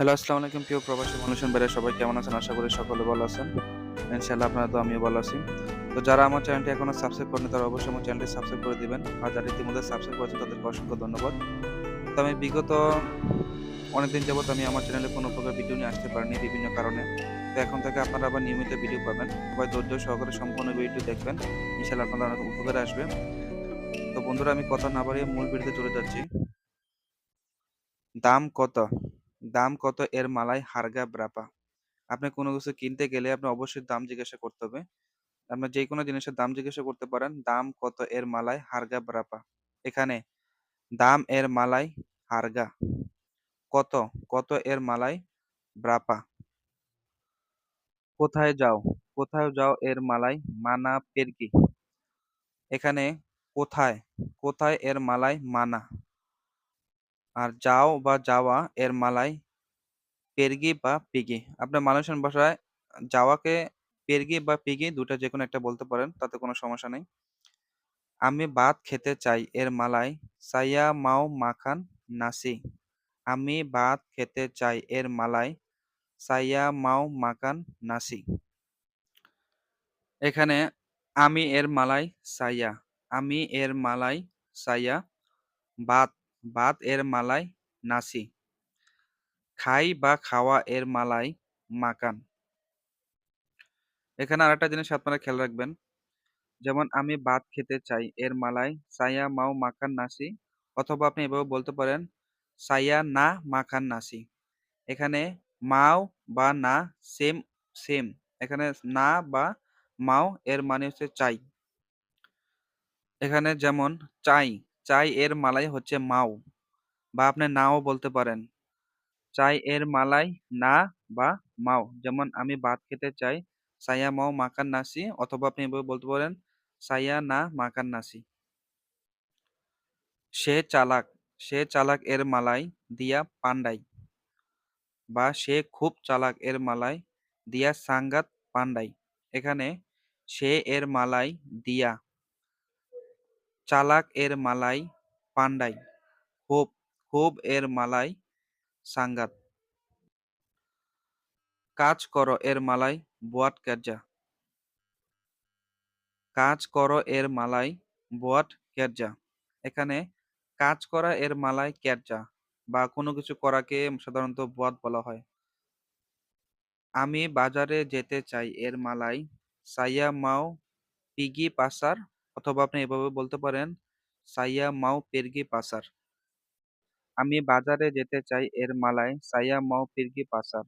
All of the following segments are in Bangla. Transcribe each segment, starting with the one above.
হ্যালো, আসসালামু আলাইকুম, প্রিয় প্রবাসী মানুষজন বাইরে সবাই কেমন আছেন? আশা করি সকলে ভালো আছেন। ইনশাআল্লাহ আপনারা তো আমিও ভালো আছি। তো যারা আমার চ্যানেলটি এখনও সাবস্ক্রাইব করেনি তারা অবশ্যই আমার চ্যানেলটি সাবস্ক্রাইব করে দিবেন। আর যারা ইতিমধ্যে সাবস্ক্রাইব করেছেন, তাদেরকে অসংখ্য ধন্যবাদ। তো আমি বিগত অনেকদিন যাবত আমি আমার চ্যানেলে কোনো প্রকার ভিডিও নিয়ে আসতে পারিনি, বিভিন্ন কারণে। তো এখন থেকে আপনারা আবার নিয়মিত ভিডিও পাবেন। সবাই ধৈর্য সহকারে সম্পূর্ণ ভিডিও দেখবেন। ইনশাআল্লাহ আপনাদের অনেক উপকারে আসবে। তো বন্ধুরা, আমি কথা না বাড়িয়ে মূল ভিডিওতে চলে যাচ্ছি। দাম কত? দাম কত এর মালাই হারগা ব্রাপা? আপনি কোনো কিছু কিনতে গেলে আপনি অবশ্যই দাম জিজ্ঞাসা করতে হবে। আপনার যে কোনো জিনিসের দাম জিজ্ঞাসা করতে পারেন, দাম কত এর মালাই হারগা ব্রাপা? এখানে, দাম এর মালাই হারগা, কত কত এর মালাই ব্রাপা? কোথায় যাও কোথায় যাও এর মালাই মানা পেরকি এখানে, কোথায় কোথায় এর মালাই মানা? আর যাও বা যাওয়া এর মালাই পেরগি বা পিগি। আপনার মালয়েশিয়ান ভাষায় যাওয়াকে পেরগি বা পিগি দুটা যে কোনো একটা বলতে পারেন, তাতে কোনো সমস্যা নেই। আমি ভাত খেতে চাই এর মালাই সাইয়া মাও মাখান নাসি। আমি ভাত খেতে চাই এর মালাই সাইয়া মাও মাকান নাসি। এখানে আমি এর মালাই সাইয়া, আমি এর মালাই সাইয়া ভাত ভাত এর মালাই নাসি খাই বা খাওয়া এর মালাই মাকান। এখানে আরেকটা জিনিস আপনারা খেয়াল রাখবেন। যেমন আমি ভাত খেতে চাই এর মালাই সায়া মাও মাখান নাসি অথবা আপনি এভাবে বলতে পারেন সায়া না মাখান নাসি এখানে মাও বা না সেম সেম। এখানে না বা মাও এর মানে হচ্ছে চাই। এখানে যেমন চাই চাই এর মালাই হচ্ছে মাও বা আপনি নাও বলতে পারেন। চাই এর মালাই না বা মাও। যেমন আমি ভাত খেতে চাই, সায়া মাও মাকান নাসি অথবা আপনি এভাবে বলতে পারেন, সায়া না মাকান নাসি। সে চালাক সে চালাক এর মালাই দিয়া পান্ডাই বা সে খুব চালাক এর মালাই দিয়া সাঙ্গাত পান্ডাই। এখানে সে এর মালাই দিয়া চালাক এর মালাই পান্ডাই খুব খুব এর মালাই সাঙ্গাত। কাজ করো এর মালাই বোয়াট কেরজা। কাজ করো এর মালাই বুয়াট কেরজা। এখানে কাজ করা এর মালাই কেরজা বা কোনো কিছু করাকে সাধারণত বুয়াট বলা হয়। আমি বাজারে যেতে চাই এর মালাই সাইয়া মাও পিগি পাসার অথবা আপনি এভাবে বলতে পারেন, সাইয়া মাও পেরগি পাসার। আমি বাজারে যেতে চাই এর মালাই সাইয়া মাও পেরগি পাসার।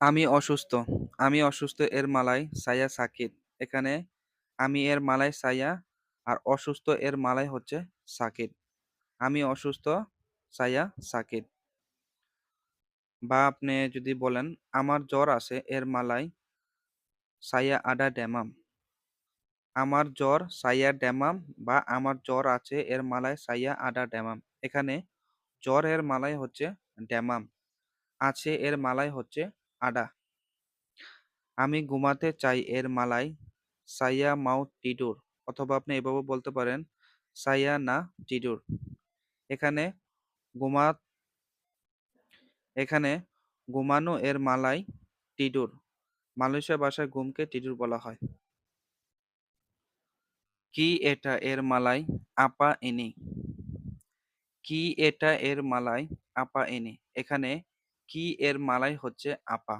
আমি অসুস্থ আমি অসুস্থ এর মালাই সাইয়া সাকিত এখানে আমি এর মালাই সাইয়া আর অসুস্থ এর মালাই হচ্ছে সাকিত আমি অসুস্থ, সাইয়া সাকিত বা আপনি যদি বলেন, আমার জ্বর আছে এর মালাই সাইয়া আডা ড্যামাম। আমার জ্বর সাইয়া ড্যামাম বা আমার জ্বর আছে, এর মালায় সাইয়া আডা ড্যামাম। এখানে জ্বর এর মালাই হচ্ছে ড্যামাম, আছে এর মালাই হচ্ছে আডা আমি ঘুমাতে চাই, এর মালাই সাইয়া মাও টিডুর, অথবা আপনি এভাবে বলতে পারেন, সাইয়া না টিডুর। এখানে ঘুমা, এখানে ঘুমানো এর মালাই টিডুর। মালয়েশিয়া ভাষায় ঘুমকে টিডুর বলা হয়। কি এটা এর মালাই, আপা এনি? কি এটা এর মালাই, আপা এনি? এখানে কি এর মালাই হচ্ছে আপা।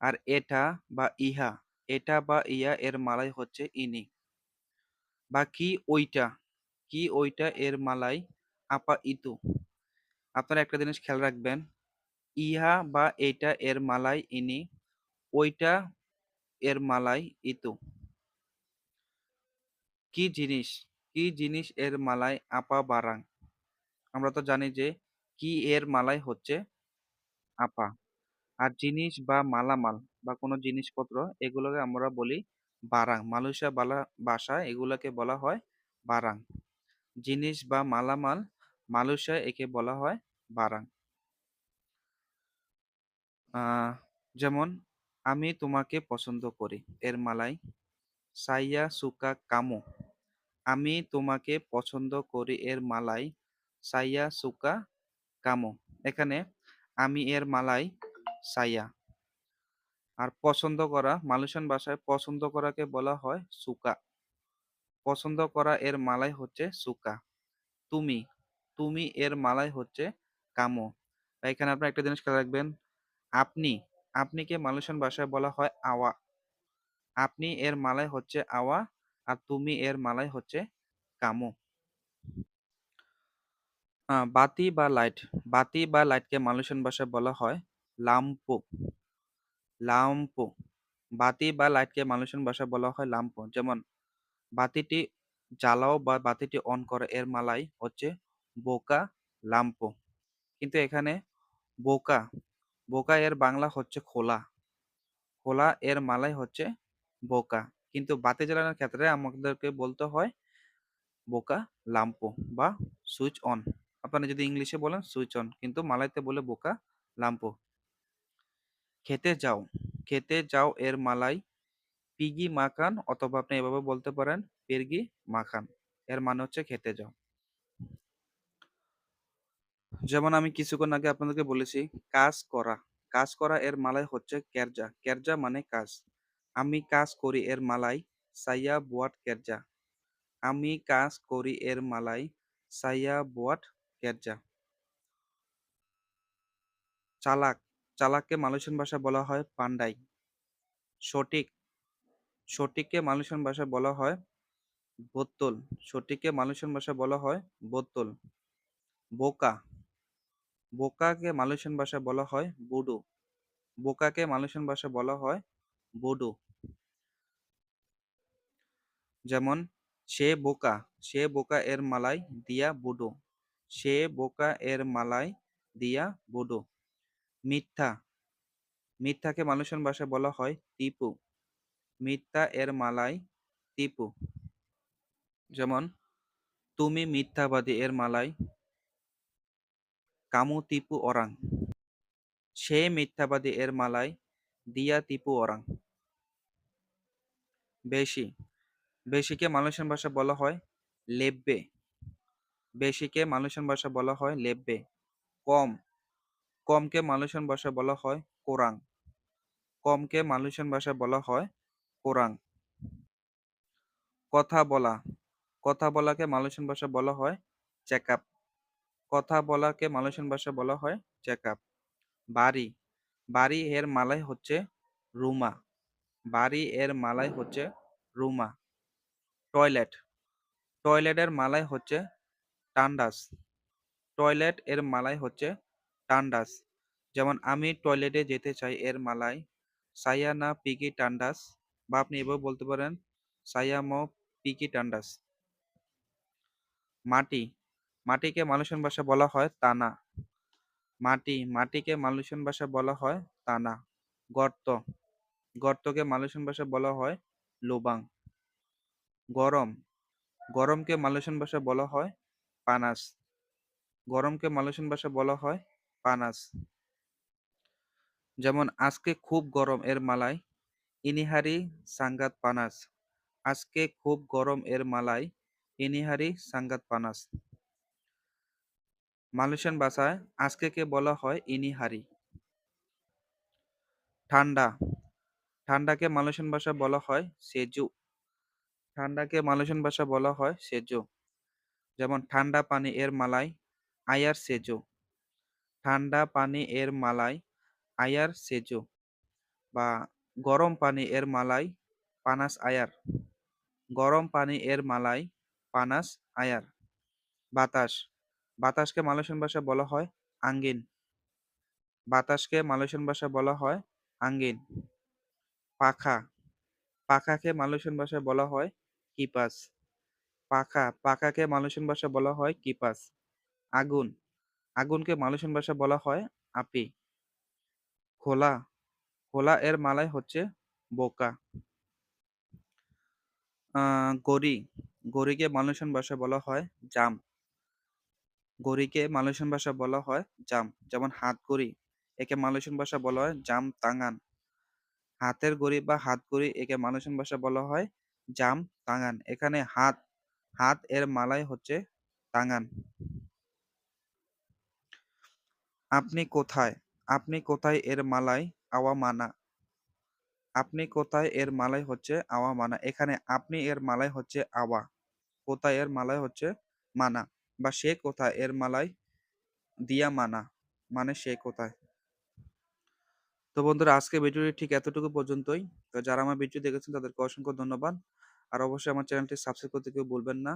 আর এটা বা ইহা, এটা বা ইয়া এর মালাই হচ্ছে ইনি। বা কি ওইটা কি ওইটা এর মালাই, আপা ইতু। আপনারা একটা জিনিস খেয়াল রাখবেন, ইহা বা এটা এর মালাই ইনি, ওইটা এর মালাই ইতু। কি জিনিস কি জিনিস এর মালাই আপা বারাং? আমরা তো জানি যে কি এর মালাই হচ্ছে আপা। আর জিনিস বা মালামাল বা কোনো জিনিসপত্র, এগুলোকে আমরা বলি বারাং। মালয়েশিয়া বালা ভাষায় এগুলোকে বলা হয় বারাং। জিনিস বা মালামাল মালয়েশিয়ায় একে বলা হয় বারাং। যেমন, আমি তোমাকে পছন্দ করি। এর মালাই সাইয়া সুকা কামো। আমি তোমাকে পছন্দ করি এর মালাই সাইয়া সুকা কামো। এখানে আমি এর মালাই সাইয়া। আর পছন্দ করা, মালয়েশিয়ান ভাষায় পছন্দ করাকে বলা হয় সুকা। পছন্দ করা এর মালাই হচ্ছে সুকা। তুমি তুমি এর মালাই হচ্ছে কামো। এখানে আপনার একটা জিনিস খেয়াল রাখবেন, আপনি, আপনিকে মালয়েশিয়ান ভাষায় বলা হয় আওয়া। আপনি এর মালাই হচ্ছে আওয়া আর তুমি এর মালাই হচ্ছে কামো। বাতি বা লাইট। বাতি বা লাইটকে মালয়েশিয়ান ভাষায় বলা হয় লাম্পো। লাম্পো। বাতি বা লাইটকে মালয়েশিয়ান ভাষায় বলা হয় লাম্পো। যেমন, বাতিটি জ্বালাও বা বাতিটি অন করে, এর মালাই হচ্ছে বোকা লাম্পো। কিন্তু এখানে বোকা বোকা এর বাংলা হচ্ছে খোলা। খোলা এর মালাই হচ্ছে বোকা। কিন্তু বাতি জ্বালানোর ক্ষেত্রে আমাদেরকে বলতে হয়, বোকা, লাম্পো বা সুইচ অন। আপনারা যদি ইংলিশে বলেন সুইচ অন, কিন্তু মালাইতে বলে বোকা, লাম্পো। খেতে যাও খেতে যাও এর মালাই, পিগি মাখান অথবা আপনি এভাবে বলতে পারেন পেরগি মাখান। এর মানে হচ্ছে খেতে যাও। যেমন আমি কিছুক্ষণ আগে আপনাদেরকে বলেছি, কাজ করা। কাজ করা এর মালাই হচ্ছে কেরজা। কেরজা মানে কাজ। আমি কাজ করি এর মালাই সাইয়া বুয়াট কেরজা আমি কাজ করি এর মালাই সাইয়া বুয়াট কেরজা চালাক, চালাককে মালয়েশিয়ান ভাষায় বলা হয় পান্ডাই। সঠিক, সঠিককে মালয়েশিয়ান ভাষায় বলা হয় বোত্তল। সঠিককে মালয়েশিয়ান ভাষায় বলা হয় বোত্তল। বোকা, বোকাকে মালয়েশিয়ান ভাষায় বলা হয় বুডু। বোকাকে মালয়েশিয়ান ভাষায় বলা হয় বুডু। যেমন, সে বোকা সে বোকা এর মালাই দিয়া বুডু, সে বোকা এর মালাই দিয়া বুডু। মিথ্যা, মিথ্যাকে মানুষের ভাষায় বলা হয় টিপু। মিথ্যা এর মালাই টিপু। যেমন, তুমি মিথ্যাবাদী এর মালাই কামু তিপু অরাং, সে মিথ্যাবাদী এর মালাই দিয়া টিপু অরাং। বেশি বেশিকে মালয়েশিয়ান ভাষা বলা হয় লেব্বে। বেশিকে মালয়েশিয়ান ভাষা বলা হয় লেব্বে। কম। কমকে মালয়েশিয়ান ভাষা বলা হয় কোরাং। কমকে মালয়েশিয়ান ভাষা বলা হয় কোরাং। কথা বলা। কথা বলাকে মালয়েশিয়ান ভাষা বলা হয় চেকআপ কথা বলাকে মালয়েশিয়ান ভাষা বলা হয় চেকআপ বাড়ি। বাড়ি এর মালাই হচ্ছে রুমা। বাড়ি এর মালাই হচ্ছে রুমা। টয়লেট। টয়লেটের মালাই হচ্ছে টান্ডাস। টয়লেট এর মালাই হচ্ছে টান্ডাস। যেমন আমি টয়লেটে যেতে চাই এর মালাই সাইয়া না পিকি টান্ডাস বা আপনি এভাবে বলতে পারেন সাইয়া ম পিকি টান্ডাস। মাটি। মাটিকে মালয়েশিয়ান ভাষা বলা হয় তানা। মাটি। মাটিকে মালয়েশিয়ান ভাষা বলা হয় তানা। গর্ত। গর্তকে মালয়েশিয়ান ভাষা বলা হয় লোবাং। গরম। গরমকে মালয়েশিয়ান ভাষায় বলা হয় পানাস। গরমকে মালয়েশিয়ান ভাষায় বলা হয় পানাস। যেমন, আজকে খুব গরম এর মালাই ইনিহারি সাঙ্গাত পানাস। আজকে খুব গরম এর মালাই ইনিহারি সাঙ্গাত পানাস। মালয়েশিয়ান ভাষায় আজকেকে বলা হয় ইনিহারি। ঠান্ডা। ঠান্ডাকে মালয়েশিয়ান ভাষায় বলা হয় সেজু। ঠান্ডাকে মালয়েশিয়ান ভাষা বলা হয় সেজু। যেমন, ঠান্ডা পানি এর মালাই, আয়ার সেজু। ঠান্ডা পানি এর মালাই, আয়ার সেজু। বা, গরম পানি এর মালাই, পানাস আয়ার। গরম পানি এর মালাই, পানাস আয়ার। বাতাস। বাতাসকে মালয়েশিয়ান ভাষা বলা হয় আঙ্গিন। বাতাসকে মালয়েশিয়ান ভাষা বলা হয় আঙ্গিন। পাখা। পাখাকে মালয়েশিয়ান ভাষায় বলা হয় কিপাস। পাখা, পাখাকে মালয়েশিয়ান ভাষায় বলা হয় কিপাস। আগুন, আগুনকে মালয়েশিয়ান ভাষায় বলা হয় আপি। খোলা খোলা এর মালাই হচ্ছে বোকা। গড়ি গড়িকে মালয়েশিয়ান ভাষায় বলা হয় জাম। গড়িকে মালয়েশিয়ান ভাষা বলা হয় জাম, যেমন হাত গড়ি, একে মালয়েশিয়ান ভাষা বলা হয় জাম তাঙ্গান হাতের গড়ি বা হাত গড়ি একে মালয়েশিয়ান ভাষা বলা হয় জাম তাঙ্গান এখানে হাত হাত এর মালাই হচ্ছে তাঙ্গান আপনি কোথায়? আপনি কোথায় এর মালায় আওয়া মানা। আপনি কোথায় এর মালাই হচ্ছে আওয়া মানা। এখানে আপনি এর মালাই হচ্ছে আওয়া। কোথায় এর মালাই হচ্ছে মানা বা সে কোথায় এর মালাই দিয়া মানা মানে সে কোথায়। তো বন্ধুরা আজকে ভিডিওটি ঠিক এতটুকু পর্যন্তই। তো যারা আমার ভিডিও দেখেছেন, তাদেরকে অসংখ্য ধন্যবাদ। আর অবশ্যই আমার চ্যানেলটি সাবস্ক্রাইব করতে কেউ বলবেন না।